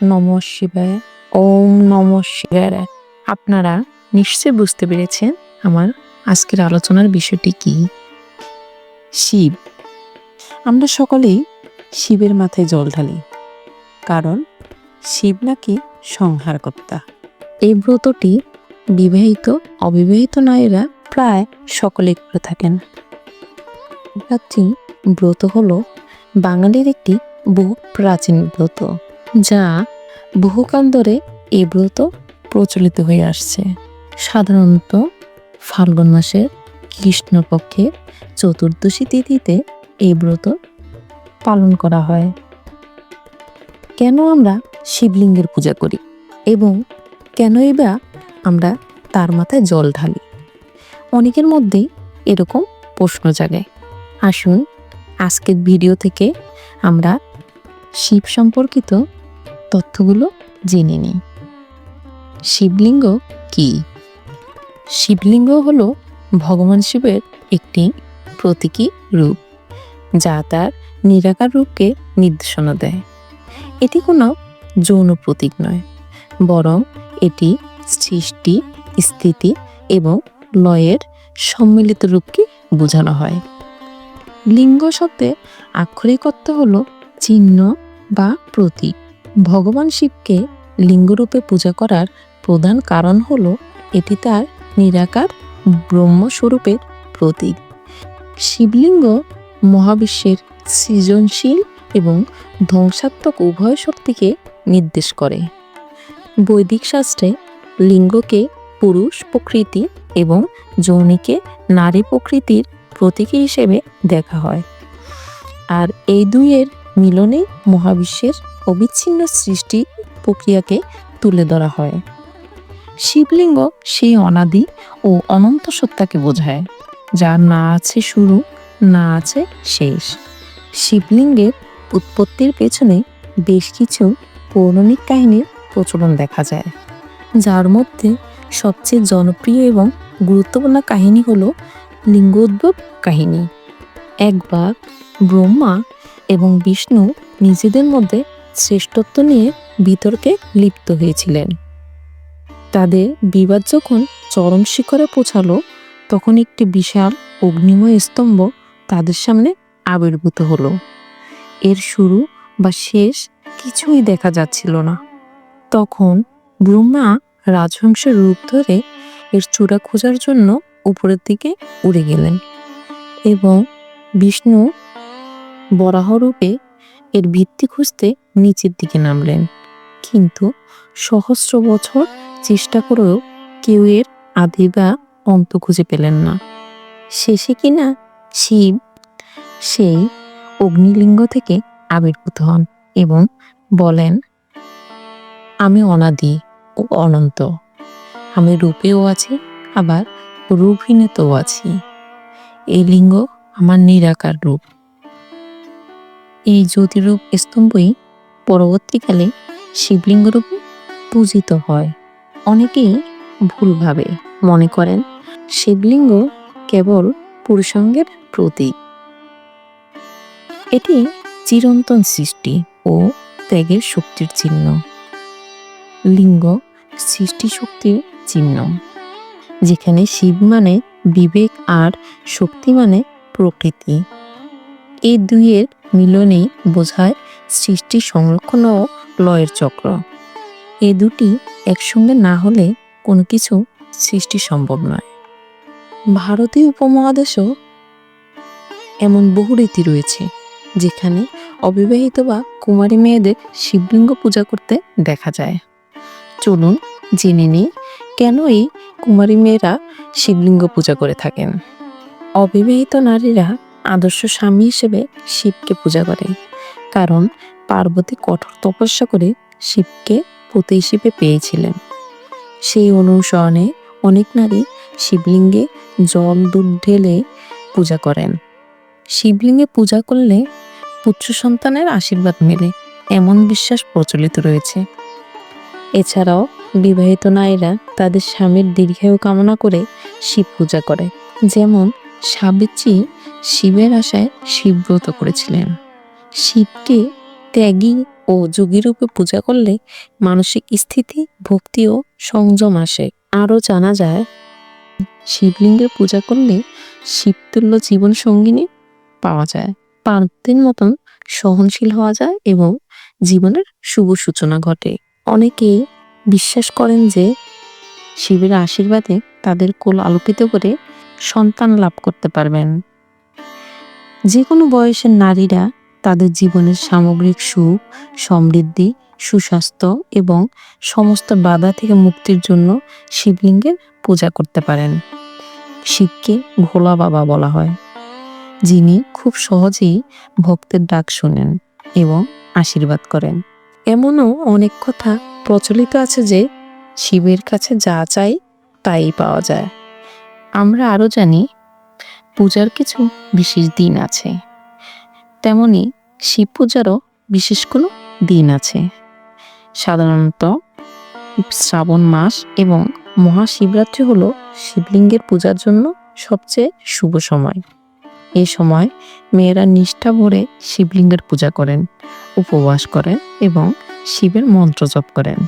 নম শিবায়, ওম নম শিবায়। আপনারা নিশ্চয় বুঝতে পেরেছেন আমার আজকের আলোচনার বিষয়টি কি? শিব। আমরা সকলেই শিবের মাথায় জল ঢালি, কারণ শিব নাকি সংহারকর্তা। এই ব্রতটি বিবাহিত, অবিবাহিত নারীরা প্রায় সকলেই করে থাকেন। রাত্রি ব্রত হলো বাঙালির একটি বহু প্রাচীন ব্রত, যা বহুকাল ধরে এই ব্রত প্রচলিত হয়ে আসছে। সাধারণত ফাল্গুন মাসের কৃষ্ণপক্ষে চতুর্দশী তিথিতে এই ব্রত পালন করা হয়। কেন আমরা শিবলিঙ্গের পূজা করি এবং কেনই বা আমরা তার মাথায় জল ঢালি? অনেকের মধ্যেই এরকম প্রশ্ন জাগে। আসুন, আজকের ভিডিও থেকে আমরা শিব সম্পর্কিত তথ্যগুলো জেনে নিই। শিবলিঙ্গ কি? শিবলিঙ্গ হলো ভগবান শিবের একটি প্রতীকী রূপ, যা তার নিরাকার রূপকে নির্দেশনা দেয়। এটি কোনো যৌন প্রতীক নয়, বরং এটি সৃষ্টি, স্থিতি এবং লয়ের সম্মিলিত রূপকে বোঝানো হয়। লিঙ্গ শব্দে আক্ষরিক অর্থ হল চিহ্ন বা প্রতীক। ভগবান শিবকে লিঙ্গরূপে পূজা করার প্রধান কারণ হল এটি তার নিরাকার ব্রহ্মস্বরূপের প্রতীক। শিবলিঙ্গ মহাবিশ্বের সৃজনশীল এবং ধ্বংসাত্মক উভয় শক্তিকে নির্দেশ করে। বৈদিক শাস্ত্রে লিঙ্গকে পুরুষ প্রকৃতি এবং যৌনিকে নারী প্রকৃতির প্রতীকী হিসেবে দেখা হয়। আর এই দুইয়ের মিলনে মহাবিশ্বের অবিচ্ছিন্ন সৃষ্টি প্রক্রিয়াকে তুলে ধরা হয়। শিবলিঙ্গ সেই অনাদি ও অনন্ত সত্তাকে বোঝায়, যার না আছে শুরু, না আছে শেষ। শিবলিঙ্গের উৎপত্তির পেছনে বেশ কিছু পৌরাণিক কাহিনীর প্রচলন দেখা যায়। যার মধ্যে সবচেয়ে জনপ্রিয় এবং গুরুত্বপূর্ণ কাহিনী হলো লিঙ্গোদ্ভব কাহিনী। একবার ব্রহ্মা এবং বিষ্ণু নিজেদের মধ্যে শ্রেষ্ঠত্ব নিয়ে বিতর্কে লিপ্ত হয়েছিলেন। তাদের বিবাদ যখন চরম শিখরে পৌঁছালো, তখন একটি বিশাল অগ্নিময় স্তম্ভ তাদের সামনে আবির্ভূত হলো। এর শুরু বা শেষ কিছুই দেখা যাচ্ছিল না। তখন ব্রহ্মা রাজহংসের রূপ ধরে এর চূড়া খোঁজার জন্য উপরের দিকে উড়ে গেলেন এবং বিষ্ণু বরাহরূপে এর ভিত্তি খুঁজতে নিচের দিকে নামলেন। কিন্তু সহস্র বছর চেষ্টা করেও কেউ এর আদি বা অন্ত খুঁজে পেলেন না। শেষে কিনা শিব সেই অগ্নিলিঙ্গ থেকে আবির্ভূত হন এবং বলেন, আমি অনাদি ও অনন্ত। আমি রূপেও আছি, আবার রূপহীনতেও আছি। এই লিঙ্গ আমার নিরাকার রূপ। এই জ্যোতিরূপ স্তম্ভই পরবর্তীকালে শিবলিঙ্গ রূপে পূজিত হয়। অনেকেই ভুলভাবে মনে করেন শিবলিঙ্গ কেবল পুরুষাঙ্গের প্রতীক। এটি চিরন্তন সৃষ্টি ও ত্যাগের শক্তির চিহ্ন। লিঙ্গ সৃষ্টি শক্তির চিহ্ন, যেখানে শিব মানে বিবেক আর শক্তি মানে প্রকৃতি। এই দুইয়ের মিলনেই বোঝায় সৃষ্টি সংরক্ষণ ও লয়ের চক্র। এ দুটি একসঙ্গে না হলে কোনো কিছু সৃষ্টি সম্ভব নয়। ভারতীয় উপমহাদেশও এমন বহু রীতি রয়েছে, যেখানে অবিবাহিত বা কুমারী মেয়েদের শিবলিঙ্গ পূজা করতে দেখা যায়। চলুন জেনে নিই, কেন এই কুমারী মেয়েরা শিবলিঙ্গ পূজা করে থাকেন? অবিবাহিত নারীরা আদর্শ স্বামী হিসেবে শিবকে পূজা করে। কারণ পার্বতী কঠোর তপস্যা করে শিবকে পতি হিসেবে পেয়েছিলেন। সেই অনুসরণে অনেক নারী শিবলিঙ্গে জল দুধ ঢেলে পূজা করেন। শিবলিঙ্গে পূজা করলে পুত্র সন্তানের আশীর্বাদ মেলে, এমন বিশ্বাস প্রচলিত রয়েছে। এছাড়াও বিবাহিত নারীরা তাদের স্বামীর দীর্ঘায়ু কামনা করে শিব পূজা করে। যেমন সাবিত্রী শিবের আশায় শিবব্রত করেছিলেন। শিবকে ত্যাগী ও যোগীরূপে পূজা করলে মানসিক স্থিতি, ভক্তি ও সংযম আসে। আরও জানা যায়, শিবলিঙ্গের পূজা করলে শিবতুল্য জীবন সঙ্গিনী পাওয়া যায়। পার্বতীর মতন সহনশীল হওয়া যায় এবং জীবনের শুভ সূচনা ঘটে। অনেকেই বিশ্বাস করেন যে, শিবের আশীর্বাদে তাদের কোল আলোকিত করে সন্তান লাভ করতে পারবেন। যে কোনো বয়সের নারীরা তাদের জীবনের সামগ্রিক সুখ, সমৃদ্ধি, সুস্বাস্থ্য এবং সমস্ত বাধা থেকে মুক্তির জন্য শিবলিঙ্গের পূজা করতে পারেন। শিবকে ভোলা বাবা বলা হয়, যিনি খুব সহজেই ভক্তের ডাক শোনেন এবং আশীর্বাদ করেন। এমনও অনেক কথা প্রচলিত আছে যে, শিবের কাছে যা চাই তাই পাওয়া যায়। আমরা আরও জানি, পূজার কিছু বিশেষ দিন আছে। তেমনি শিব পূজারও বিশেষ কোনো দিন আছে। সাধারণত শ্রাবণ মাস এবং মহাশিবরাত্রি হলো শিবলিঙ্গের পূজার জন্য সবচেয়ে শুভ সময়। এ সময় মেয়েরা নিষ্ঠা ভরে শিবলিঙ্গের পূজা করেন, উপবাস করেন এবং শিবের মন্ত্র জপ করেন।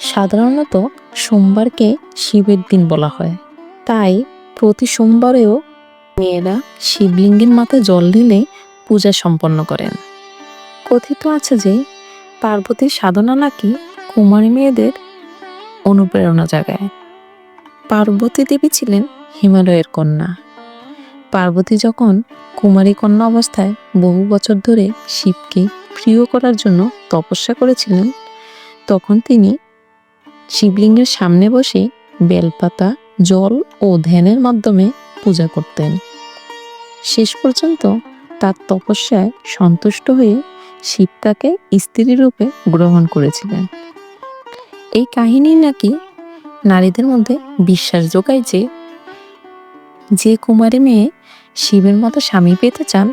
সাধারণত সোমবারকে শিবের দিন বলা হয়। তাই প্রতি সোমবারেও মেয়েরা শিবলিঙ্গের মাথায় জল ঢেলে পূজা সম্পন্ন করেন। কথিত আছে যে পার্বতীর সাধনা নাকি কুমারী মেয়েদের অনুপ্রেরণা জাগায়। পার্বতী দেবী ছিলেন হিমালয়ের কন্যা। পার্বতী যখন কুমারী কন্যা অবস্থায় বহু বছর ধরে শিবকে প্রিয় করার জন্য তপস্যা করেছিলেন, তখন তিনি শিবলিঙ্গের সামনে বসে বেলপাতা জল ও ধ্যানের মাধ্যমে পূজা করতেন। শেষ পর্যন্ত তার তপস্যায় সন্তুষ্ট হয়ে শিব তাকে স্ত্রী রূপে গ্রহণ করেছিলেন। এই কাহিনী নাকি নারীদের মধ্যে বিশ্বাস যোগায় যে যে কুমারী মেয়ে শিবের মতো স্বামী পেতে চান,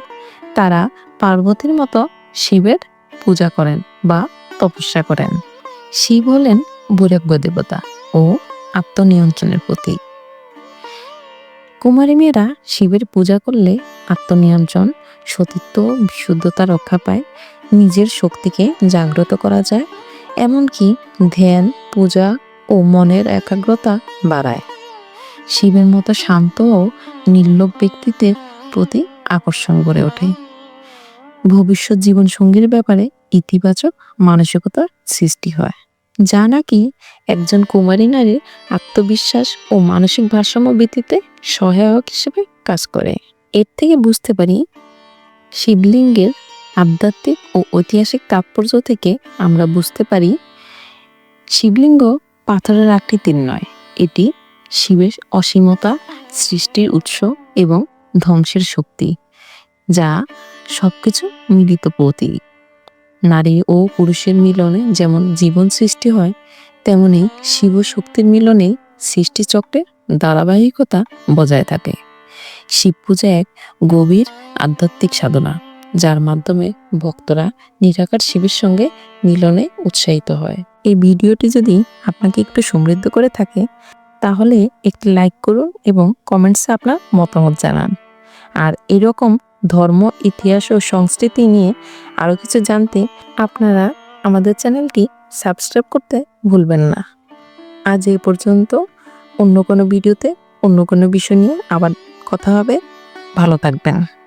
তারা পার্বতীর মতো শিবের পূজা করেন বা তপস্যা করেন। শিব হলেন বৈরাগ্য দেবতা ও আত্মনিয়ন্ত্রণের প্রতীক। কুমারী মেয়েরা শিবের পূজা করলে আত্মনিয়ন্ত্রণ, সতীত্ব, বিশুদ্ধতা রক্ষা পায়, নিজের শক্তিকে জাগ্রত করা যায়, এমনকি ধ্যান, পূজা ও মনের একাগ্রতা বাড়ায়। শিবের মতো শান্ত ও নির্লোভ ব্যক্তিদের প্রতি আকর্ষণ গড়ে ওঠে। ভবিষ্যৎ জীবন সঙ্গীর ব্যাপারে ইতিবাচক মানসিকতার সৃষ্টি হয়। যা নাকি একজন কুমারী নারীর আত্মবিশ্বাস ও মানসিক ভারসাম্য বৃদ্ধিতে সহায়ক হিসেবে কাজ করে। এর থেকে বুঝতে পারি, শিবলিঙ্গের আধ্যাত্মিক ও ঐতিহাসিক তাৎপর্য থেকে আমরা বুঝতে পারি, শিবলিঙ্গ পাথরের আকৃতির নয়, এটি শিবের অসীমতা, সৃষ্টির উৎস এবং ধ্বংসের শক্তি, যা সবকিছু মিলিত প্রতীক। নারী ও পুরুষের মিলনে যেমন জীবন সৃষ্টি হয়, তেমনি শিব শক্তির মিলনে সৃষ্টিচক্রের ধারাবাহিকতা বজায় থাকে। শিব পূজা এক গভীর আধ্যাত্মিক সাধনা, যার মাধ্যমে ভক্তরা নিরাকার শিবের সঙ্গে মিলনে উৎসাহিত হয়। এই ভিডিওটি যদি আপনাকে একটু সমৃদ্ধ করে থাকে, তাহলে একটি লাইক করুন এবং কমেন্টসে আপনার মতামত জানান। আর এরকম ধর্ম, ইতিহাস ও সংস্কৃতি নিয়ে আরও কিছু জানতে আপনারা আমাদের চ্যানেলটি সাবস্ক্রাইব করতে ভুলবেন না। আজ এ পর্যন্ত। অন্য কোনো ভিডিওতে অন্য কোনো বিষয় নিয়ে আবার কথা হবে। ভালো থাকবেন।